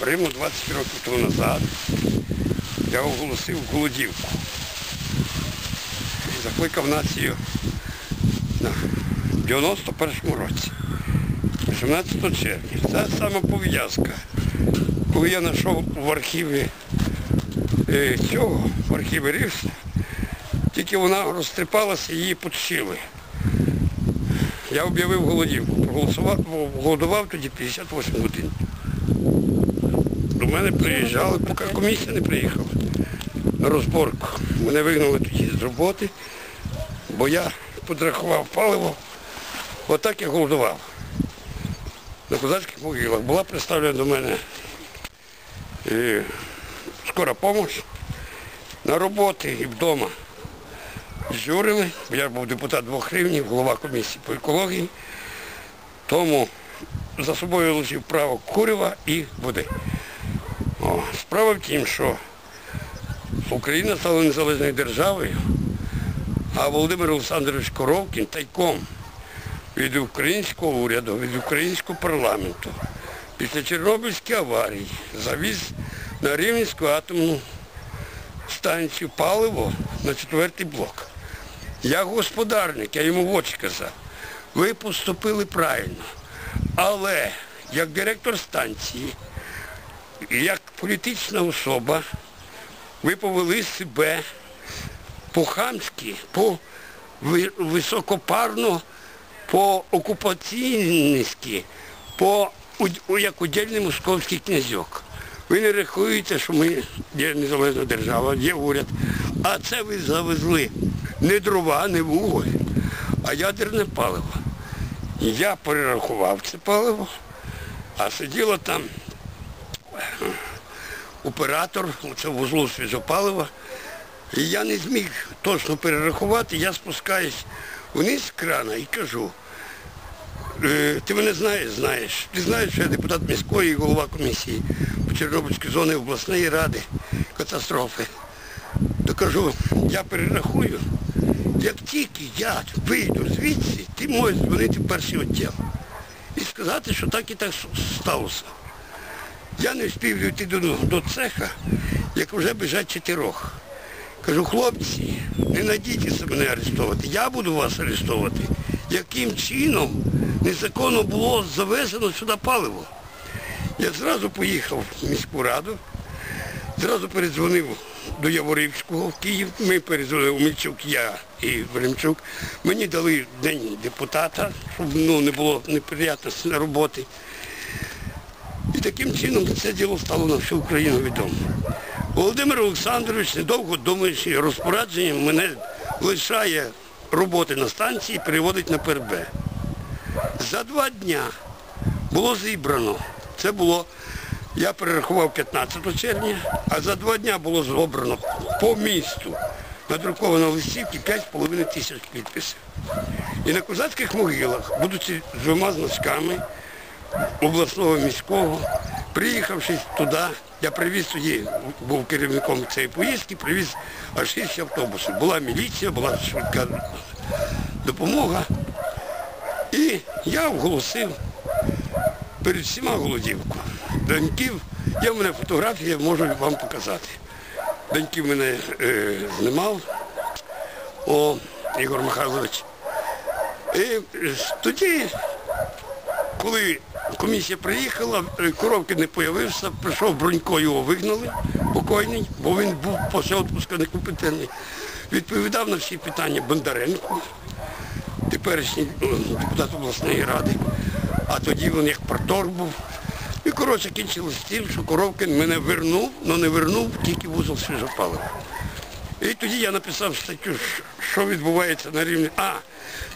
В Риму 20 років тому назад я оголосив голодівку. І закликав націю на 91-му році. 18 червня. Це саме пов'язка. Коли я знайшов в архіві е, цього, в архіві Рівса, тільки вона розтріпалася, її почили. Я об'явив голодівку. Проголосував, голодував тоді 58 годин. До мене приїжджали, поки комісія не приїхала на розборку. Мене вигнали тоді з роботи, бо я подрахував паливо. Отак я голодував. На козацьких могилах була представлена до мене е, скора допомога на роботи і вдома. Журили, я був депутат двох рівнів, голова комісії по екології, тому за собою лишив право курива і води. О, справа в тім, що Україна стала незалежною державою, а Володимир Олександрович Коровкін тайком від українського уряду, від українського парламенту після Чорнобильської аварії завіз на Рівненську атомну станцію паливо на четвертий блок. Я господарник, я йому в очі казав, ви поступили правильно. Але як директор станції, як політична особа, ви повели себе по-хамськи, по високопарно, по окупаційницьки, по як удільний московський князьок. Ви не рахуєте, що ми є незалежна держава, є уряд. А це ви завезли не дрова, не вуголь, а ядерне паливо. Я перерахував це паливо, а сиділо там оператор, це вузлу свіжопалива. І я не зміг точно перерахувати, я спускаюсь вниз з крана і кажу, «Е, ти мене знаєш, знаєш. Ти знаєш, що я депутат міської і голова комісії по Чорнобильській зоні обласної ради катастрофи. То кажу, я перерахую. Як тільки я вийду звідси, ти можеш дзвонити в перший відділ і сказати, що так і так сталося. Я не встиг дійти до, до цеха, як вже біжать чотирьох. Кажу, хлопці, не надійтеся мене арештувати, я буду вас арештовувати. Яким чином незаконно було завезено сюди паливо? Я зразу поїхав в міську раду, зразу передзвонив до Яворівського в Київ. Ми передзвонили Мільчук, я і Веремчук. Мені дали день депутата, щоб ну, не було неприємності роботи. І таким чином це діло стало на всю Україну відомо. Володимир Олександрович, недовго думаючи, розпорядженням мене лишає роботи на станції і переводить на ПРБ. За два дня було зібрано. Це було, я перерахував 15 червня, а за два дня було зібрано по місту надруковано листівки 5,5 тисяч підписів. І на козацьких могилах, будучи з двома значками, обласного міського, приїхавши туди, я привіз тоді, був керівником цієї поїздки, привіз аж 6 автобусів. Була міліція, була швидка допомога. І я оголосив перед всіма голодівку. Доньків, є в мене фотографія, можу вам показати. Доньків мене е, знімав, о, Ігор Михайлович. І е, тоді коли комісія приїхала, е, коровки не з'явився, прийшов Бронько, його вигнали, покойний, бо він був після відпуску некомпетентний. Відповідав на всі питання Бондаренко, теперішній е, депутат обласної ради, а тоді він як партор був. І, коротше, кінчилось тим, що Коровкин мене вернув, але не вернув тільки вузол свіжопалива. І тоді я написав статтю, що відбувається на рівні. А,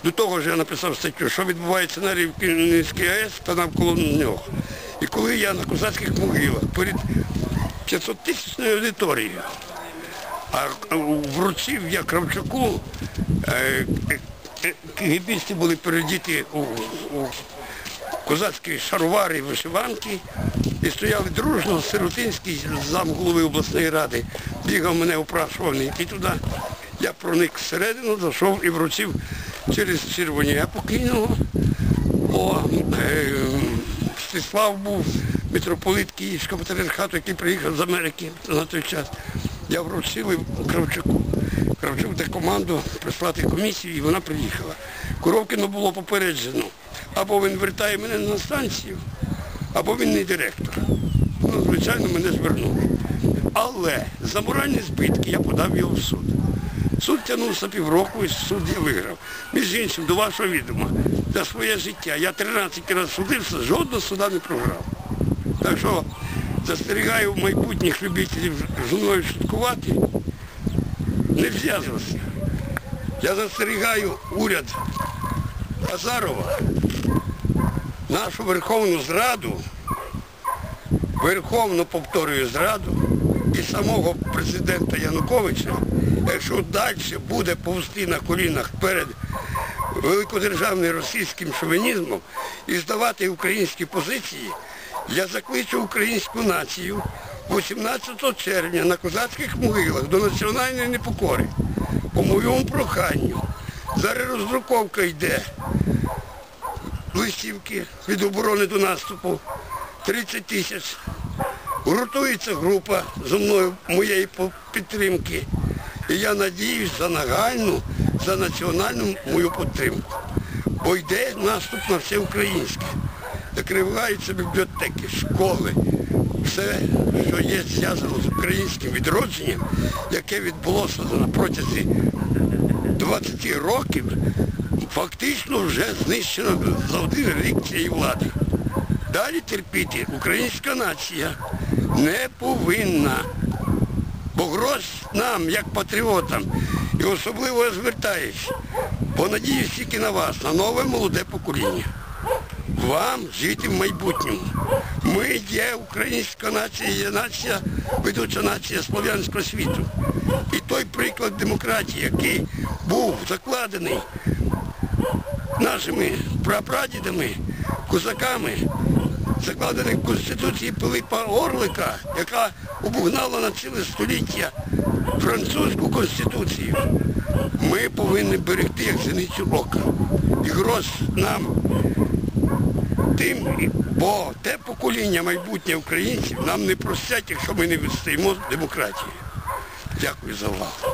до того ж я написав статтю, що відбувається на Рівненській АЕС та навколо нього. І коли я на козацьких могилах перед 500 тисячною аудиторією, а вручив я Кравчуку, е, кгбісти були передіти у, у козацькі шаровари і вишиванки, і стояли дружно, Сиротинський, зам голови обласної ради, бігав мене опрашував не йти туди. Я проник всередину, зайшов і вручив через червоня покійного о, е, Мстислав був митрополит Київського патріархату, який приїхав з Америки на той час. Я вручив Кравчуку. Кравчук дав команду прислати комісію, і вона приїхала. Коровкіно було попереджено. Або він вертає мене на станцію, або він не директор. Ну, звичайно, мене звернули. Але за моральні збитки я подав його в суд. Суд тягнувся півроку і суд я виграв. Між іншим, до вашого відома, за своє життя. Я 13 разів судився, жодного суда не програв. Так що застерігаю майбутніх любителів зі мною шуткувати, не зв'язуватися. Я застерігаю уряд Азарова, нашу Верховну Зраду, Верховну повторюю зраду і самого президента Януковича, якщо далі буде повзти на колінах перед великодержавним російським шовінізмом і здавати українські позиції, я закличу українську націю 18 червня на козацьких могилах до національної непокори. По моєму проханню. Зараз роздруковка йде листівки від оборони до наступу 30 тисяч. Гуртується група зі мною моєї підтримки. І я надіюсь за нагальну, за національну мою підтримку. Бо йде наступ на все українське. Закриваються бібліотеки, школи, все, що є зв'язано з українським відродженням, яке відбулося на протязі 20 років, фактично вже знищено за один рік цієї влади. Далі терпіти українська нація не повинна. Бо гроз нам, як патріотам, і особливо я звертаюсь, бо надіюсь тільки на вас, на нове молоде покоління. Вам жити в майбутньому. Ми є українська нація, є нація, ведуча нація слов'янського світу. І той приклад демократії, який був закладений нашими прапрадідами, козаками, закладений в Конституції Пилипа Орлика, яка обугнала на ціле століття французьку конституцію. Ми повинні берегти як зеницю ока. І гроз нам тим, бо те покоління майбутнє українців нам не простять, якщо ми не відстоїмо демократію. Дякую за увагу.